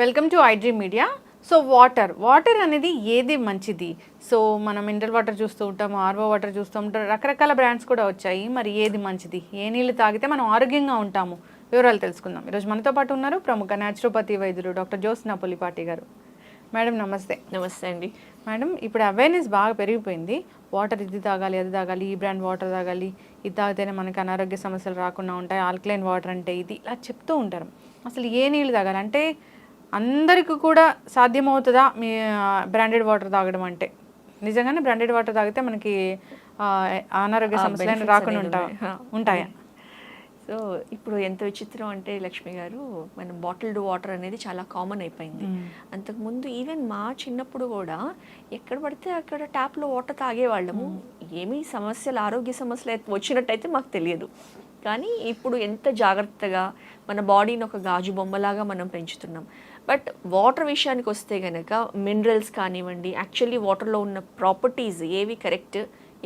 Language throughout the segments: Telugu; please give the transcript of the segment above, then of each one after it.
Welcome to iDream Media. So water. Water అనేది ఏది మంచిది? సో మనం మినరల్ వాటర్ చూస్తూ ఉంటాం ఆర్వో వాటర్ చూస్తూ ఉంటాం రకరకాల బ్రాండ్స్ కూడా వచ్చాయి. మరి ఏది మంచిది? ఏ నీళ్ళు తాగితే మనం ఆరోగ్యంగా ఉంటాము? వివరాలు తెలుసుకుందాం. ఈరోజు మనతో పాటు ఉన్నారు ప్రముఖ న్యాచురోపతి వైద్యులు డాక్టర్ జ్యోత్స్నా పులిపాటి గారు. మేడం నమస్తే. నమస్తే అండి. మేడం ఇప్పుడు అవేర్నెస్ బాగా పెరిగిపోయింది. వాటర్ ఇది తాగాలి అది తాగాలి ఈ బ్రాండ్ వాటర్ తాగాలి ఇది తాగితేనే మనకి అనారోగ్య సమస్యలు రాకుండా ఉంటాయి ఆల్కలైన్ వాటర్ అంటే ఇది ఇలా చెప్తూ ఉంటారు. అసలు ఏ నీళ్ళు తాగాలి? అంటే అందరికీ కూడా సాధ్యమవుతుందా మీ బ్రాండెడ్ వాటర్ తాగడం అంటే? నిజంగానే బ్రాండెడ్ వాటర్ తాగితే మనకి అనారోగ్య సమస్యలు రాకుండా అనేది ఉంటా ఉన్నాయి. హా. ఉంటాయా? సో ఇప్పుడు ఎంత విచిత్రం అంటే లక్ష్మి గారు మన బాటిల్డ్ వాటర్ అనేది చాలా కామన్ అయిపోయింది. అంతకుముందు ఈవెన్ మా చిన్నప్పుడు కూడా ఎక్కడ పడితే అక్కడ ట్యాప్లో వాటర్ తాగేవాళ్ళము. ఏమీ సమస్యలు ఆరోగ్య సమస్యలు వచ్చినట్టయితే మాకు తెలియదు. కానీ ఇప్పుడు ఎంత జాగ్రత్తగా మన బాడీని ఒక గాజు బొమ్మలాగా మనం పెంచుతున్నాం. బట్ వాటర్ విషయానికి వస్తే కనుక మినరల్స్ కానివ్వండి యాక్చువల్లీ వాటర్లో ఉన్న ప్రాపర్టీస్ ఏవి కరెక్ట్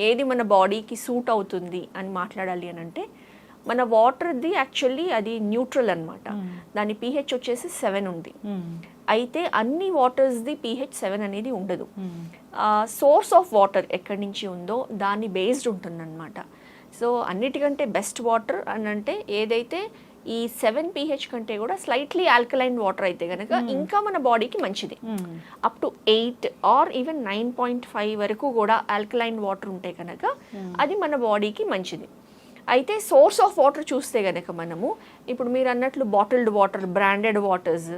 ఏది మన బాడీకి సూట్ అవుతుంది అని మాట్లాడాలి అని అంటే మన వాటర్ది యాక్చువల్లీ అది న్యూట్రల్ అన్నమాట. దాని పీహెచ్ వచ్చేసి సెవెన్ ఉంది. అయితే అన్ని వాటర్స్ది పీహెచ్ సెవెన్ అనేది ఉండదు. సోర్స్ ఆఫ్ వాటర్ ఎక్కడి నుంచి ఉందో దాన్ని బేస్డ్ ఉంటుందన్నమాట. సో అన్నిటికంటే బెస్ట్ వాటర్ అని అంటే ఏదైతే ఈ సెవెన్ పీహెచ్ కంటే కూడా స్లైట్లీ ఆల్కలైన్ వాటర్ అయితే కనుక ఇంకా మన బాడీకి మంచిది. Up to eight or even nine point five వరకు కూడా ఆల్కలైన్ వాటర్ ఉంటే కనుక అది మన బాడీకి మంచిది. అయితే సోర్స్ ఆఫ్ వాటర్ చూస్తే గనక మనము ఇప్పుడు మీరు అన్నట్లు bottled water branded waters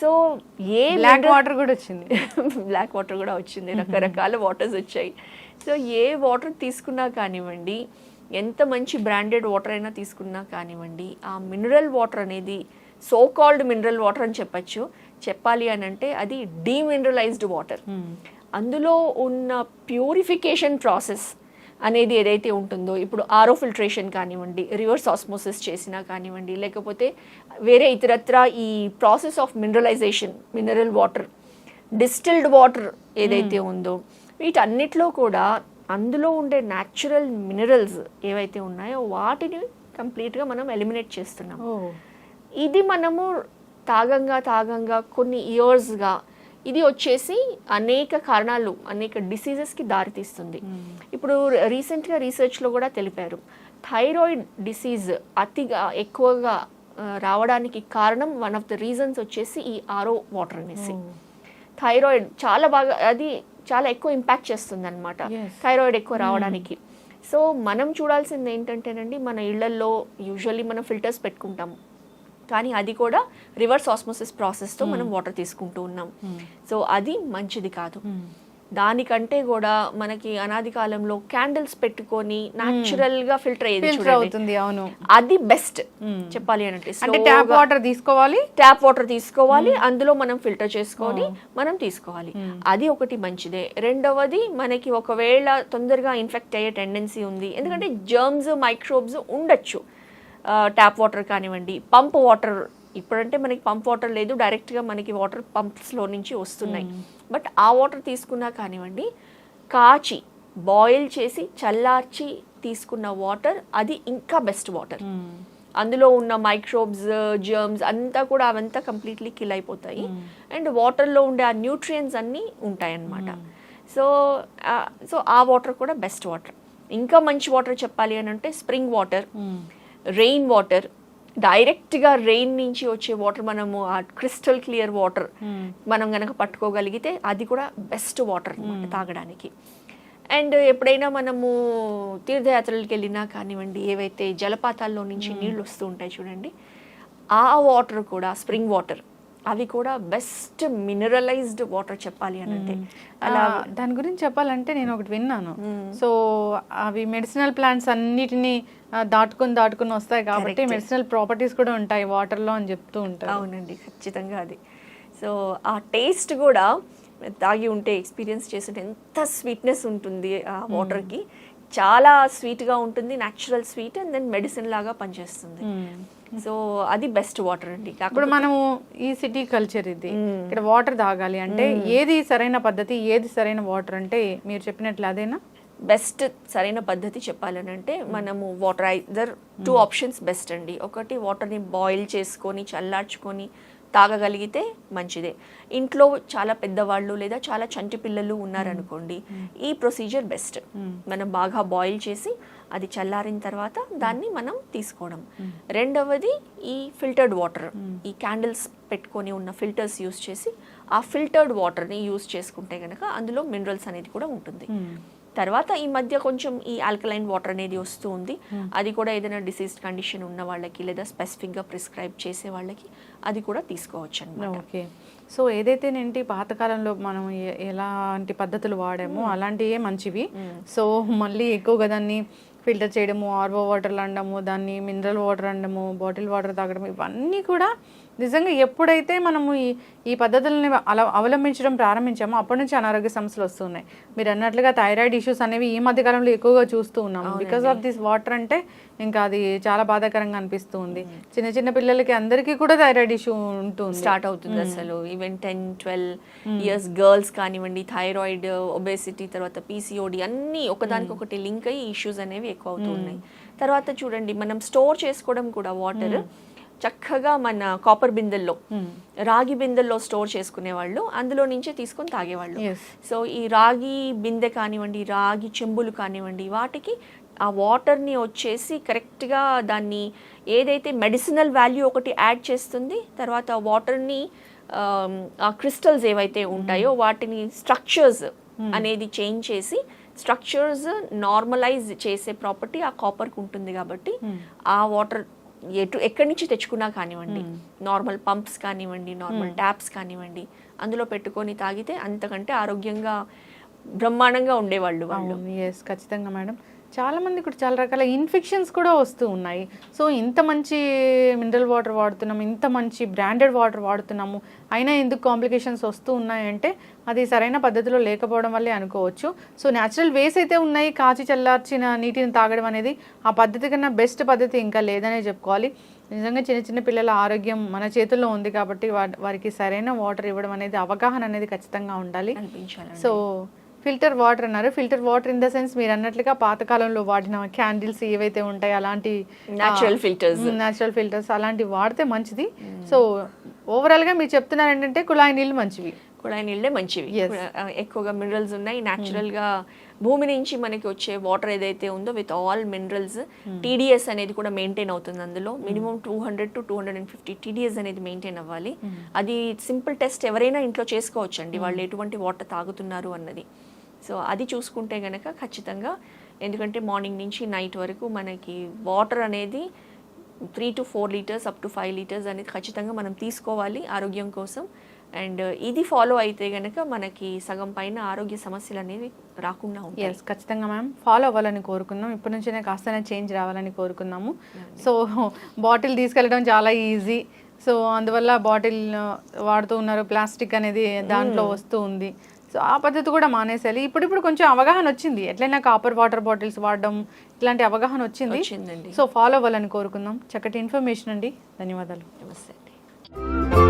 so a black water కూడా వచ్చింది. బ్లాక్ వాటర్ కూడా వచ్చింది. రకరకాల వాటర్స్ వచ్చాయి. సో ఏ వాటర్ తీసుకున్నా కానివ్వండి ఎంత మంచి బ్రాండెడ్ వాటర్ అయినా తీసుకున్నా కానివ్వండి ఆ మినరల్ వాటర్ అనేది సో కాల్డ్ మినరల్ వాటర్ అని చెప్పచ్చు. చెప్పాలి అని అంటే అది డీమినరలైజ్డ్ వాటర్ అందులో ఉన్న ప్యూరిఫికేషన్ ప్రాసెస్ అనేది ఏదైతే ఉంటుందో ఇప్పుడు ఆరో ఫిల్ట్రేషన్ కానివ్వండి రివర్స్ ఆస్మోసిస్ చేసినా కానివ్వండి లేకపోతే వేరే ఇతరత్ర ఈ process of mineralisation mineral water distilled water ఏదైతే ఉందో వీటన్నిటిలో కూడా అందులో ఉండే న్యాచురల్ మినరల్స్ ఏవైతే ఉన్నాయో వాటిని కంప్లీట్గా మనం ఎలిమినేట్ చేస్తున్నాం. ఇది మనము తాగంగా తాగంగా కొన్ని ఇయర్స్గా ఇది వచ్చేసి అనేక కారణాలు అనేక డిసీజెస్కి దారితీస్తుంది. ఇప్పుడు రీసెంట్గా రీసెర్చ్లో కూడా తెలిపారు. థైరాయిడ్ డిసీజ్ అతిగా ఎక్కువగా రావడానికి కారణం వన్ ఆఫ్ ద రీజన్స్ వచ్చేసి ఈ ఆరో వాటర్ అనేసి. థైరాయిడ్ చాలా బాగా అది చాలా ఎక్కువ ఇంపాక్ట్ చేస్తుంది అనమాట. థైరాయిడ్ ఎక్కువ రావడానికి. సో మనం చూడాల్సింది ఏంటంటేనండి మన ఇళ్ళల్లో యూజువల్లీ మనం ఫిల్టర్స్ పెట్టుకుంటాం. కానీ అది కూడా రివర్స్ ఆస్మోసిస్ ప్రాసెస్తో మనం వాటర్ తీసుకుంటూ ఉన్నాం. సో అది మంచిది కాదు. దానికంటే కూడా మనకి అనాది కాలంలో క్యాండిల్స్ పెట్టుకొని న్యాచురల్గా ఫిల్టర్ అయ్యేది ఫిల్టర్ అవుతుంది అవును. అది బెస్ట్ చెప్పాలి అని అంటే అంటే ట్యాప్ వాటర్ తీసుకోవాలి? ట్యాప్ వాటర్ తీసుకోవాలి అందులో మనం ఫిల్టర్ చేసుకొని మనం తీసుకోవాలి. అది ఒకటి మంచిదే. రెండవది మనకి ఒకవేళ తొందరగా ఇన్ఫెక్ట్ అయ్యే టెండెన్సీ ఉంది. ఎందుకంటే జర్మ్స్ మైక్రోబ్స్ ఉండొచ్చు. ట్యాప్ వాటర్ కానివ్వండి పంప్ వాటర్ ఇప్పుడంటే మనకి పంప్ వాటర్ లేదు డైరెక్ట్గా మనకి వాటర్ పంప్స్లో నుంచి వస్తున్నాయి. బట్ ఆ వాటర్ తీసుకున్నా కానివ్వండి కాచి బాయిల్ చేసి చల్లార్చి తీసుకున్న వాటర్ అది ఇంకా బెస్ట్ వాటర్. అందులో ఉన్న మైక్రోబ్స్ జర్మ్స్ అంతా కూడా అవంతా కంప్లీట్లీ కిల్ అయిపోతాయి. అండ్ వాటర్లో ఉండే ఆ న్యూట్రియన్స్ అన్నీ ఉంటాయి అన్నమాట సో సో ఆ వాటర్ కూడా బెస్ట్ వాటర్. ఇంకా మంచి వాటర్ చెప్పాలి అని అంటే స్ప్రింగ్ వాటర్ రెయిన్ వాటర్ డైరెక్ట్గా రెయిన్ నుంచి వచ్చే వాటర్ మనము ఆ క్రిస్టల్ క్లియర్ వాటర్ మనం గనక పట్టుకోగలిగితే అది కూడా బెస్ట్ వాటర్ తాగడానికి. అండ్ ఎప్పుడైనా మనము తీర్థయాత్రలకు వెళ్ళినా కానివ్వండి ఏవైతే జలపాతాల్లో నుంచి నీళ్ళు వస్తూ ఉంటాయి చూడండి ఆ వాటర్ కూడా స్ప్రింగ్ వాటర్ అవి కూడా బెస్ట్ మినరలైజ్డ్ వాటర్ చెప్పాలి అని అంటే. అలా దాని గురించి చెప్పాలంటే నేను ఒకటి విన్నాను. సో అవి మెడిసినల్ ప్లాంట్స్ అన్నిటిని దాటుకొని దాటుకొని వస్తాయి కాబట్టి మెడిసినల్ ప్రాపర్టీస్ కూడా ఉంటాయి వాటర్లో అని చెప్తూ ఉంటారు. అవునండి ఖచ్చితంగా అది. సో ఆ టేస్ట్ కూడా తాగి ఉంటే ఎక్స్పీరియన్స్ చేస్తుంటే ఎంత స్వీట్నెస్ ఉంటుంది ఆ వాటర్కి చాలా స్వీట్గా ఉంటుంది natural sweet and then medicine లాగా పనిచేస్తుంది. సో అది బెస్ట్ వాటర్ అండి. ఇప్పుడు మనము ఈ సిటీ కల్చర్ ఇది. ఇక్కడ వాటర్ తాగాలి అంటే ఏది సరైన పద్ధతి ఏది సరైన వాటర్ అంటే మీరు చెప్పినట్లు అదేనా? బెస్ట్ సరైన పద్ధతి చెప్పాలని అంటే మనము water either two options best అండి. ఒకటి వాటర్ని బాయిల్ చేసుకొని చల్లార్చుకొని తాగగలిగితే మంచిదే. ఇంట్లో చాలా పెద్దవాళ్ళు లేదా చాలా చంటి పిల్లలు ఉన్నారనుకోండి ఈ ప్రొసీజర్ బెస్ట్. మనం బాగా బాయిల్ చేసి అది చల్లారిన తర్వాత దాన్ని మనం తీసుకోవడం. రెండవది ఈ ఫిల్టర్డ్ వాటర్ ఈ క్యాండిల్స్ పెట్టుకొని ఉన్న ఫిల్టర్స్ యూస్ చేసి ఆ ఫిల్టర్డ్ వాటర్ని యూస్ చేసుకుంటే కనుక అందులో మినరల్స్ అనేది కూడా ఉంటుంది. తర్వాత ఈ మధ్య కొంచెం ఈ ఆల్కలైన్ వాటర్ అనేది వస్తూ ఉంది. అది కూడా ఏదైనా డిసీజ్ కండిషన్ ఉన్న వాళ్ళకి లేదా స్పెసిఫిక్గా ప్రిస్క్రైబ్ చేసే వాళ్ళకి అది కూడా తీసుకోవచ్చు అనమాట ఓకే. సో ఏదైతేనేంటి పాతకాలంలో మనం ఎలాంటి పద్ధతులు వాడామో అలాంటివే మంచివి. సో మళ్ళీ ఎక్కువగా దాన్ని ఫిల్టర్ చేయడము ఆర్వో వాటర్ అనడము దాన్ని మినరల్ వాటర్ అనడము బాటిల్ వాటర్ తాగడం ఇవన్నీ కూడా నిజంగా ఎప్పుడైతే మనము ఈ ఈ పద్ధతులని అలా అవలంబించడం ప్రారంభించామో అప్పటి నుంచి అనారోగ్య సమస్యలు వస్తున్నాయి. మీరు అన్నట్లుగా థైరాయిడ్ ఇష్యూస్ అనేవి ఈ మధ్య కాలంలో ఎక్కువగా చూస్తూ ఉన్నాము. బికాస్ ఆఫ్ దిస్ వాటర్ అంటే ఇంకా అది చాలా బాధాకరంగా అనిపిస్తూ ఉంది చిన్న చిన్న పిల్లలకి అందరికీ కూడా థైరాయిడ్ ఇష్యూ ఉంటుంది. స్టార్ట్ అవుతుంది అసలు. Even ten twelve years girls కానివ్వండి థైరాయిడ్ ఒబేసిటీ తర్వాత పీసీఓడి అన్నీ ఒకదానికొకటి లింక్ అయ్యి ఇష్యూస్ అనేవి ఎక్కువ అవుతూ ఉన్నాయి. తర్వాత చూడండి మనం స్టోర్ చేసుకోవడం కూడా వాటర్ చక్కగా మన కాపర్ బిందెల్లో రాగి బిందెల్లో స్టోర్ చేసుకునే వాళ్ళు అందులో నుంచే తీసుకొని తాగేవాళ్ళు. సో ఈ రాగి బిందె కానివ్వండి రాగి చెంబులు కానివ్వండి వాటికి ఆ వాటర్ని వచ్చేసి కరెక్ట్గా దాన్ని ఏదైతే మెడిసినల్ వాల్యూ ఒకటి యాడ్ చేస్తుంది తర్వాత ఆ వాటర్ని ఆ క్రిస్టల్స్ ఏవైతే ఉంటాయో వాటిని స్ట్రక్చర్స్ అనేది చేంజ్ చేసి స్ట్రక్చర్స్ నార్మలైజ్ చేసే ప్రాపర్టీ ఆ కాపర్కి ఉంటుంది కాబట్టి ఆ వాటర్ ఎటు ఎక్కడి నుంచి తెచ్చుకున్నా కానివ్వండి నార్మల్ పంప్స్ కానివ్వండి నార్మల్ ట్యాప్స్ కానివ్వండి అందులో పెట్టుకొని తాగితే అంతకంటే ఆరోగ్యంగా బ్రహ్మాండంగా ఉండేవాళ్ళు వాళ్ళు. ఎస్ ఖచ్చితంగా మేడం. చాలా మంది కూడా చాలా రకాల ఇన్ఫెక్షన్స్ కూడా వస్తూ ఉన్నాయి. సో ఇంత మంచి మినరల్ వాటర్ వాడుతున్నాము ఇంత మంచి బ్రాండెడ్ వాటర్ వాడుతున్నాము అయినా ఎందుకు కాంప్లికేషన్స్ వస్తూ ఉన్నాయంటే అది సరైన పద్ధతిలో లేకపోవడం వల్లే అనుకోవచ్చు. సో న్యాచురల్ వేస్ అయితే ఉన్నాయి కాచి చల్లార్చిన నీటిని తాగడం అనేది ఆ పద్ధతి కన్నా బెస్ట్ పద్ధతి ఇంకా లేదనే చెప్పుకోవాలి. నిజంగా చిన్న చిన్న పిల్లల ఆరోగ్యం మన చేతుల్లో ఉంది కాబట్టి వారికి సరైన వాటర్ ఇవ్వడం అనేది అవగాహన అనేది ఖచ్చితంగా ఉండాలి. అనిపించాలి సో ఫిల్టర్ వాటర్ అన్నారు. Filter water in the sense మీరు అన్నట్లుగా పాతకాలంలో వాడిన క్యాండిల్స్ ఏవైతే ఉంటాయో అలాంటి Natural filters. న్యాచురల్ ఫిల్టర్స్ అలాంటివి వాడితే మంచిది. సో ఓవరాల్గా మీరు చెప్తున్నారు ఏంటంటే కుళాయి నీళ్ళు మంచివి. కుళాయి నీళ్ళే మంచివి. ఎక్కువగా మినరల్స్ ఉన్నాయి. Natural గా భూమి నుంచి మనకి వచ్చే వాటర్ ఏదైతే ఉందో విత్ ఆల్ మినరల్స్ టీడీఎస్ అనేది కూడా మెయింటైన్ అవుతుంది అందులో. Minimum two hundred to two hundred and fifty TDS అనేది మెయింటైన్ అవ్వాలి. అది సింపుల్ టెస్ట్ ఎవరైనా ఇంట్లో చేసుకోవచ్చు అండి వాళ్ళు ఎటువంటి వాటర్ తాగుతున్నారు అన్నది. సో అది చూసుకుంటే గనక ఖచ్చితంగా ఎందుకంటే మార్నింగ్ నుంచి నైట్ వరకు మనకి వాటర్ అనేది three to four litres up to five litres అనేది ఖచ్చితంగా మనం తీసుకోవాలి ఆరోగ్యం కోసం. అండ్ ఇది ఫాలో అయితే గనక మనకి సగం పైన ఆరోగ్య సమస్యలు అనేవి రాకుండా ఉంటాయి. ఎస్ ఖచ్చితంగా మ్యామ్ ఫాలో అవ్వాలని కోరుకున్నాం. ఇప్పటి నుంచినే కాస్త చేంజ్ రావాలని కోరుకున్నాము. సో బాటిల్ తీసుకెళ్ళడం చాలా ఈజీ సో అందువల్ల బాటిల్ వాడుతూ ఉన్నారు. ప్లాస్టిక్ అనేది దాంట్లో వస్తూ ఉంది. సో ఆ పద్ధతి కూడా మానేసేయాలి. ఇప్పుడు ఇప్పుడు కొంచెం అవగాహన వచ్చింది. ఎట్లయినా కాపర్ వాటర్ బాటిల్స్ వాడడం ఇట్లాంటి అవగాహన వచ్చింది. సో ఫాలో అవ్వాలని కోరుకుందాం. చక్కటి ఇన్ఫర్మేషన్ అండి. ధన్యవాదాలు. నమస్తే అండి.